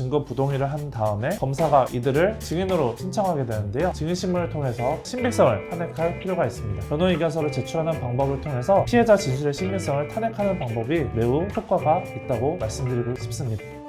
증거 부동의를 한 다음에 검사가 이들을 증인으로 신청하게 되는데요. 증인신문을 통해서 신빙성을 탄핵할 필요가 있습니다. 변호 의견서를 제출하는 방법을 통해서 피해자 진술의 신빙성을 탄핵하는 방법이 매우 효과가 있다고 말씀드리고 싶습니다.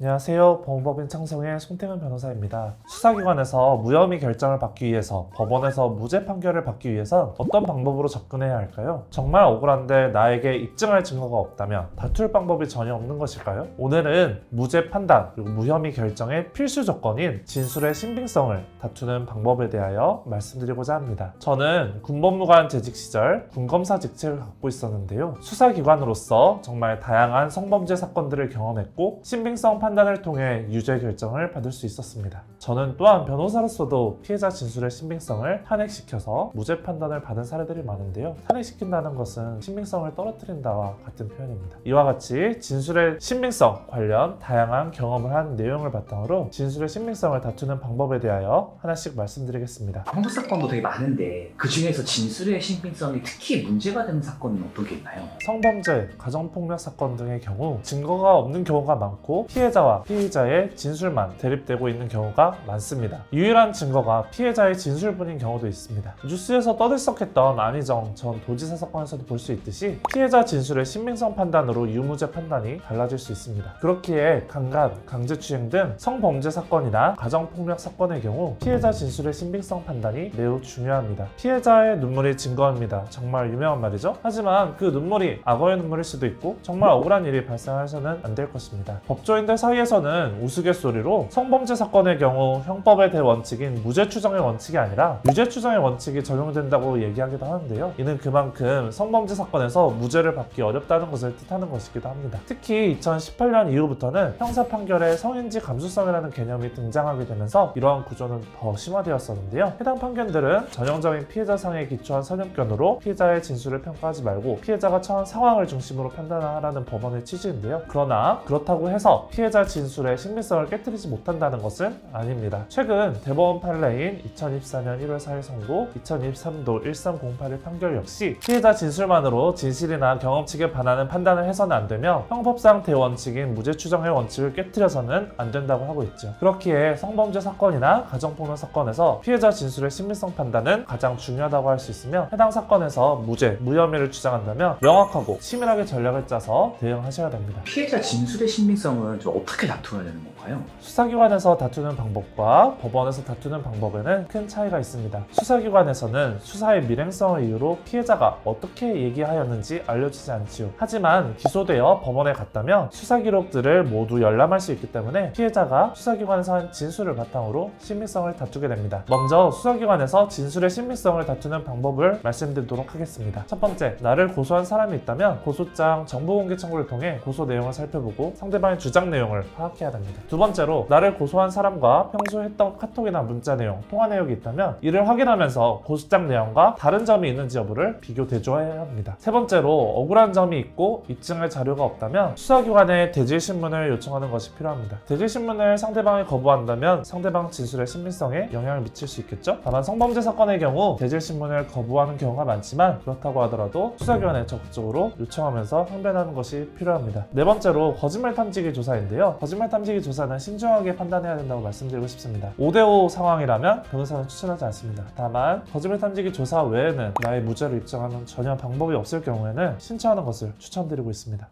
안녕하세요. 법무법인 창성의 송태근 변호사입니다. 수사기관에서 무혐의 결정을 받기 위해서 법원에서 무죄 판결을 받기 위해선 어떤 방법으로 접근해야 할까요? 정말 억울한데 나에게 입증할 증거가 없다면 다툴 방법이 전혀 없는 것일까요? 오늘은 무죄 판단 그리고 무혐의 결정의 필수 조건인 진술의 신빙성을 다투는 방법에 대하여 말씀드리고자 합니다. 저는 군법무관 재직 시절 군검사 직책을 갖고 있었는데요. 수사기관으로서 정말 다양한 성범죄 사건들을 경험했고 신빙성 판 단을 통해 유죄 결정을 받을 수 있었습니다. 저는 또한 변호사로서도 피해자 진술의 신빙성을 탄핵시켜서 무죄 판단을 받은 사례들이 많은데요. 탄핵시킨다는 것은 신빙성을 떨어뜨린다와 같은 표현입니다. 이와 같이 진술의 신빙성 관련 다양한 경험을 한 내용을 바탕으로 진술의 신빙성을 다투는 방법에 대하여 하나씩 말씀드리겠습니다. 형사 사건도 되게 많은데 그 중에서 진술의 신빙성이 특히 문제가 되는 사건은 어떤 게 있나요? 성범죄, 가정폭력 사건 등의 경우 증거가 없는 경우가 많고 피해자 와 피의자의 진술만 대립되고 있는 경우가 많습니다. 유일한 증거가 피해자의 진술뿐인 경우도 있습니다. 뉴스에서 떠들썩했던 안희정 전 도지사 사건에서도 볼 수 있듯이 피해자 진술의 신빙성 판단으로 유무죄 판단이 달라질 수 있습니다. 그렇기에 강간, 강제추행 등 성범죄 사건이나 가정폭력 사건의 경우 피해자 진술의 신빙성 판단이 매우 중요합니다. 피해자의 눈물이 증거입니다. 정말 유명한 말이죠. 하지만 그 눈물이 악어의 눈물일 수도 있고 정말 억울한 일이 발생해서는 안 될 것입니다. 법조인들 사 이에서는 우스갯소리로 성범죄 사건의 경우 형법의 대원칙인 무죄 추정의 원칙이 아니라 유죄 추정의 원칙이 적용된다고 얘기하기도 하는데요. 이는 그만큼 성범죄 사건에서 무죄를 받기 어렵다는 것을 뜻하는 것이기도 합니다. 특히 2018년 이후부터는 형사 판결에 성인지 감수성이라는 개념이 등장하게 되면서 이러한 구조는 더 심화되었었는데요. 해당 판결들은 전형적인 피해자 상에 기초한 선입견으로 피해자의 진술을 평가하지 말고 피해자가 처한 상황을 중심으로 판단하라는 법원의 취지인데요. 그러나 그렇다고 해서 피해자 진술의 신빙성을 깨뜨리지 못한다는 것은 아닙니다. 최근 대법원 판례인 2024년 1월 4일 선고 2023도 1308일 판결 역시 피해자 진술만으로 진실이나 경험칙에 반하는 판단을 해서는 안 되며 형법상 대원칙인 무죄 추정의 원칙을 깨뜨려서는 안 된다고 하고 있죠. 그렇기에 성범죄 사건이나 가정폭력 사건에서 피해자 진술의 신빙성 판단은 가장 중요하다고 할 수 있으며 해당 사건에서 무죄, 무혐의를 주장한다면 명확하고 치밀하게 전략을 짜서 대응하셔야 됩니다. 피해자 진술의 신빙성은 좀 어떻게 다투어야 되는 건가요? 수사기관에서 다투는 방법과 법원에서 다투는 방법에는 큰 차이가 있습니다. 수사기관에서는 수사의 밀행성을 이유로 피해자가 어떻게 얘기하였는지 알려지지 않지요. 하지만 기소되어 법원에 갔다면 수사 기록들을 모두 열람할 수 있기 때문에 피해자가 수사기관에서 한 진술을 바탕으로 신빙성을 다투게 됩니다. 먼저 수사기관에서 진술의 신빙성을 다투는 방법을 말씀드리도록 하겠습니다. 첫 번째, 나를 고소한 사람이 있다면 고소장 정보공개 청구를 통해 고소 내용을 살펴보고 상대방의 주장 내용을 파악해야 됩니다. 두 번째로 나를 고소한 사람과 평소 했던 카톡이나 문자 내용, 통화 내역이 있다면 이를 확인하면서 고소장 내용과 다른 점이 있는지 여부를 비교 대조해야 합니다. 세 번째로 억울한 점이 있고 입증할 자료가 없다면 수사기관에 대질 신문을 요청하는 것이 필요합니다. 대질 신문을 상대방이 거부한다면 상대방 진술의 신빙성에 영향을 미칠 수 있겠죠? 다만 성범죄 사건의 경우 대질 신문을 거부하는 경우가 많지만 그렇다고 하더라도 수사기관에 적극적으로 요청하면서 항변하는 것이 필요합니다. 네 번째로 거짓말 탐지기 조사인 데요. 거짓말 탐지기 조사는 신중하게 판단해야 된다고 말씀드리고 싶습니다. 5대5 상황이라면 변호사는 추천하지 않습니다. 다만 거짓말 탐지기 조사 외에는 나의 무죄를 입증하는 전혀 방법이 없을 경우에는 신청하는 것을 추천드리고 있습니다.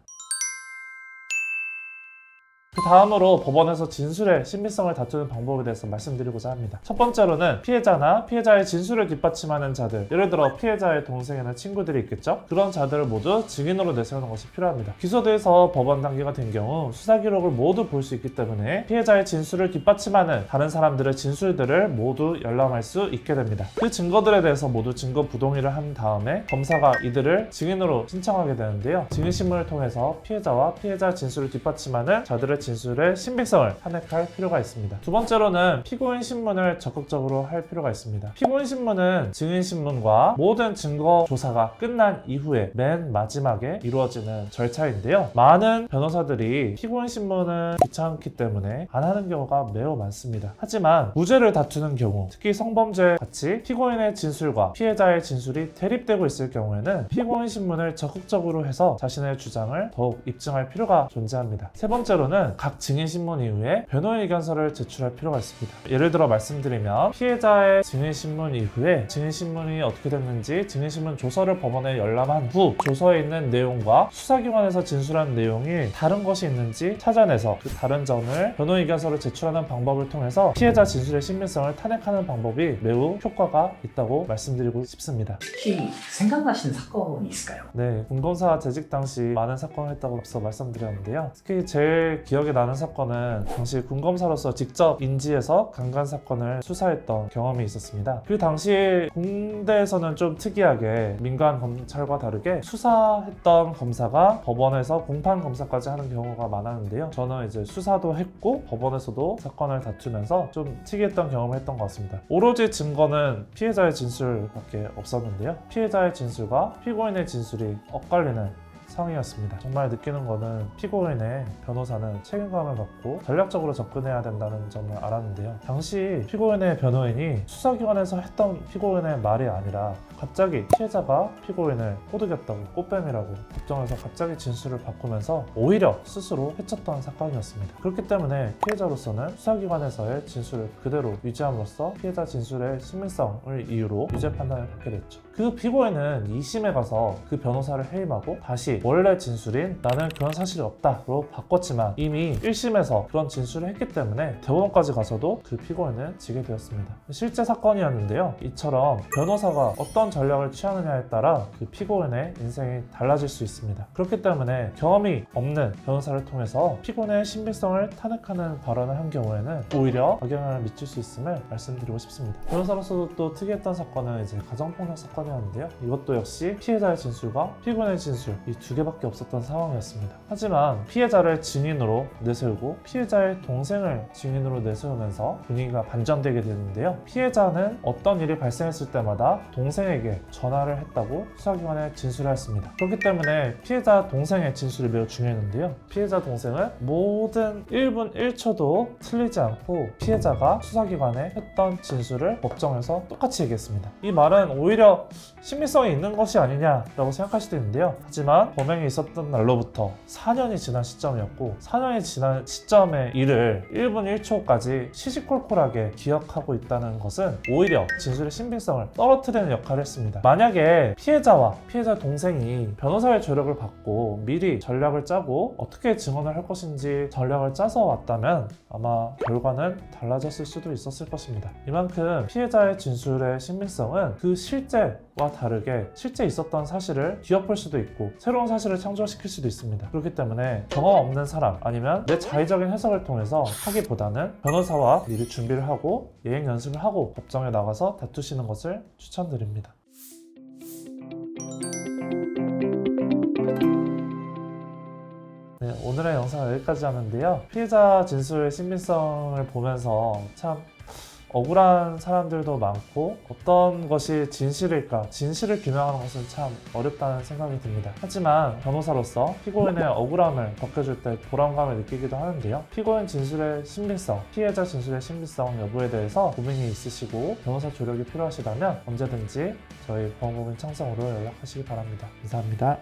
그 다음으로 법원에서 진술의 신빙성을 다투는 방법에 대해서 말씀드리고자 합니다. 첫 번째로는 피해자나 피해자의 진술을 뒷받침하는 자들, 예를 들어 피해자의 동생이나 친구들이 있겠죠? 그런 자들을 모두 증인으로 내세우는 것이 필요합니다. 기소돼서 법원 단계가 된 경우 수사 기록을 모두 볼 수 있기 때문에 피해자의 진술을 뒷받침하는 다른 사람들의 진술들을 모두 열람할 수 있게 됩니다. 그 증거들에 대해서 모두 증거 부동의를 한 다음에 검사가 이들을 증인으로 신청하게 되는데요. 증인신문을 통해서 피해자와 피해자 진술을 뒷받침하는 자들의 진술의 신빙성을 탄핵할 필요가 있습니다. 두 번째로는 피고인 신문을 적극적으로 할 필요가 있습니다. 피고인 신문은 증인 신문과 모든 증거 조사가 끝난 이후에 맨 마지막에 이루어지는 절차인데요. 많은 변호사들이 피고인 신문은 귀찮기 때문에 안 하는 경우가 매우 많습니다. 하지만 무죄를 다투는 경우, 특히 성범죄 같이 피고인의 진술과 피해자의 진술이 대립되고 있을 경우에는 피고인 신문을 적극적으로 해서 자신의 주장을 더욱 입증할 필요가 존재합니다. 세 번째로는 각 증인 신문 이후에 변호의 의견서를 제출할 필요가 있습니다. 예를 들어 말씀드리면 피해자의 증인 신문 이후에 증인 신문이 어떻게 됐는지 증인 신문 조서를 법원에 열람한 후 조서에 있는 내용과 수사기관에서 진술한 내용이 다른 것이 있는지 찾아내서 그 다른 점을 변호 의견서를 제출하는 방법을 통해서 피해자 진술의 신빙성을 탄핵하는 방법이 매우 효과가 있다고 말씀드리고 싶습니다. 특히 생각나시는 사건이 있을까요? 네, 공검사 재직 당시 많은 사건을 했다고 앞서 말씀드렸는데요. 특히 제일 기억에 나는 사건은 당시 군검사로서 직접 인지해서 강간 사건을 수사했던 경험이 있었습니다. 그 당시 군대에서는 좀 특이하게 민간 검찰과 다르게 수사했던 검사가 법원에서 공판 검사까지 하는 경우가 많았는데요. 저는 이제 수사도 했고 법원에서도 사건을 다투면서 좀 특이했던 경험을 했던 것 같습니다. 오로지 증거는 피해자의 진술밖에 없었는데요. 피해자의 진술과 피고인의 진술이 엇갈리는 상황이었습니다. 정말 느끼는 거는 피고인의 변호사는 책임감을 갖고 전략적으로 접근해야 된다는 점을 알았는데요. 당시 피고인의 변호인이 수사기관에서 했던 피고인의 말이 아니라 갑자기 피해자가 피고인을 꼬드겼다고 꽃뱀이라고 걱정해서 갑자기 진술을 바꾸면서 오히려 스스로 해쳤던 사건이었습니다. 그렇기 때문에 피해자로서는 수사기관에서의 진술을 그대로 유지함으로써 피해자 진술의 신빙성을 이유로 유죄 판단을 받게 됐죠. 그 피고인은 2심에 가서 그 변호사를 해임하고 다시 원래 진술인 나는 그런 사실이 없다로 바꿨지만 이미 1심에서 그런 진술을 했기 때문에 대법원까지 가서도 그 피고인은 지게 되었습니다. 실제 사건이었는데요. 이처럼 변호사가 어떤 전략을 취하느냐에 따라 그 피고인의 인생이 달라질 수 있습니다. 그렇기 때문에 경험이 없는 변호사를 통해서 피고인의 신빙성을 탄핵하는 발언을 한 경우에는 오히려 악영향을 미칠 수 있음을 말씀드리고 싶습니다. 변호사로서도 또 특이했던 사건은 이제 가정폭력 사건이었는데요. 이것도 역시 피해자의 진술과 피고인의 진술 이두 개밖에 없었던 상황이었습니다. 하지만 피해자를 증인으로 내세우고 피해자의 동생을 증인으로 내세우면서 분위기가 반전되게 되는데요. 피해자는 어떤 일이 발생했을 때마다 동생에게 전화를 했다고 수사기관에 진술하였습니다. 그렇기 때문에 피해자 동생의 진술이 매우 중요했는데요. 피해자 동생은 모든 1분 1초도 틀리지 않고 피해자가 수사기관에 했던 진술을 법정에서 똑같이 얘기했습니다. 이 말은 오히려 신빙성이 있는 것이 아니냐라고 생각할 수도 있는데요. 하지만 범행이 있었던 날로부터 4년이 지난 시점이었고 4년이 지난 시점의 일을 1분 1초까지 시시콜콜하게 기억하고 있다는 것은 오히려 진술의 신빙성을 떨어뜨리는 역할을 했습니다. 만약에 피해자와 피해자 동생이 변호사의 조력을 받고 미리 전략을 짜고 어떻게 증언을 할 것인지 전략을 짜서 왔다면 아마 결과는 달라졌을 수도 있었을 것입니다. 이만큼 피해자의 진술의 신빙성은 그 실제 와 다르게 실제 있었던 사실을 뒤엎을 수도 있고 새로운 사실을 창조시킬 수도 있습니다. 그렇기 때문에 경험 없는 사람 아니면 내 자의적인 해석을 통해서 하기보다는 변호사와 미리 준비를 하고 예행 연습을 하고 법정에 나가서 다투시는 것을 추천드립니다. 네, 오늘의 영상은 여기까지 하는데요. 피해자 진술의 신빙성을 보면서 참 억울한 사람들도 많고 어떤 것이 진실일까 진실을 규명하는 것은 참 어렵다는 생각이 듭니다. 하지만 변호사로서 피고인의 억울함을 벗겨줄 때 보람감을 느끼기도 하는데요. 피고인 진술의 신빙성 피해자 진술의 신빙성 여부에 대해서 고민이 있으시고 변호사 조력이 필요하시다면 언제든지 저희 보험법인 창성으로 연락하시기 바랍니다. 감사합니다